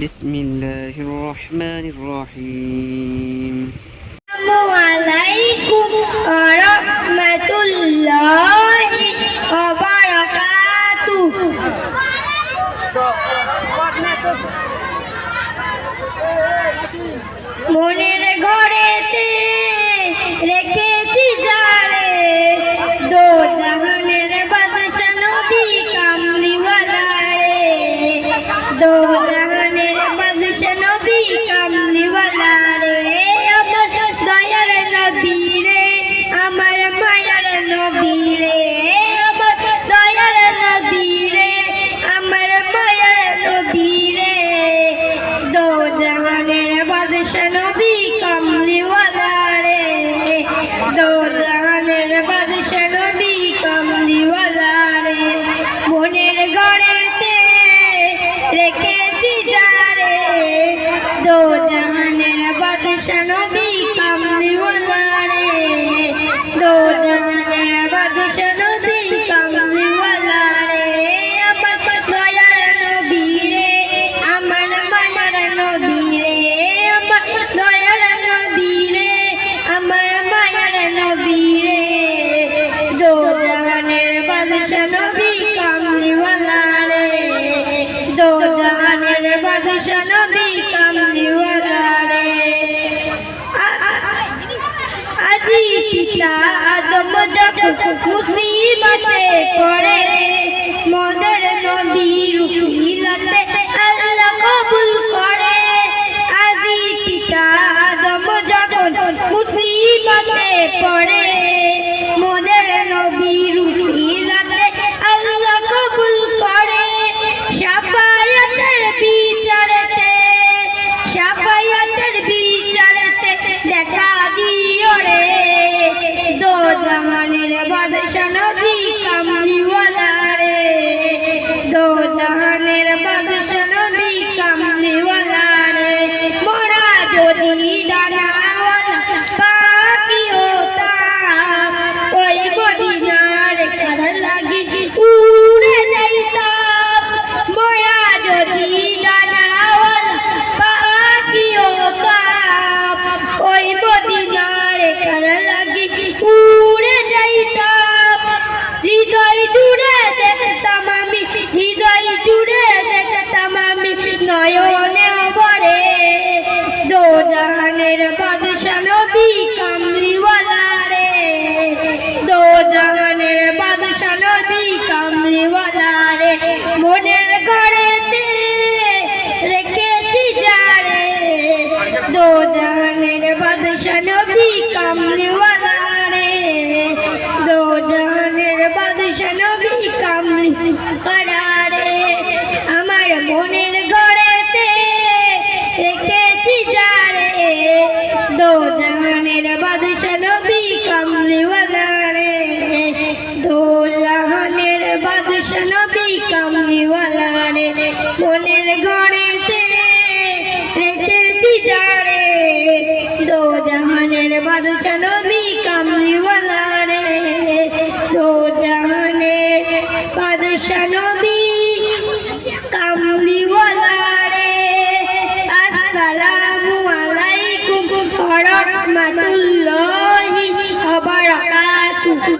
বিসমিল্লাহির রহমানির রহিম আসসালামু আলাইকুম ওয়া রাহমাতুল্লাহি ওয়া বারাকাতুহু মনের ঘরেতে রেখেছি জারে দো জাহানের বাদশা নবী কামলিওয়ালা রে দো জাহান আদি পিতা আদম যখন মুসিবতে পড়ে, মদর নবীর উসিলতে আল্লাহ কবুল করে। আদি পিতা আদম যখন মুসিবতে পড়ে জুড়ে দেখতাম আমি, হৃদয় জুড়ে দেখতাম আমি, নয়নে ভরে দো জাহানের বাদশা নবী কামলিওয়ালা রে। দো জাহানের বাদশা নবী কামলিওয়ালা রে, মনের ঘরেতে রেখেছি যারে দো জাহানের বাদশা নবী কামলিওয়ালা বাদশা নবী কামলিওয়ালা রে আমার মনের ঘরেতে রেখেছি যারে। দো জাহানের বাদশা নবী কামলিওয়ালা রে দো জাহানের বাদশা নবী কামলিওয়ালা রে মনের ঘরেতে রেখেছি যারে। দো জাহানের বাদশা নবী Bye.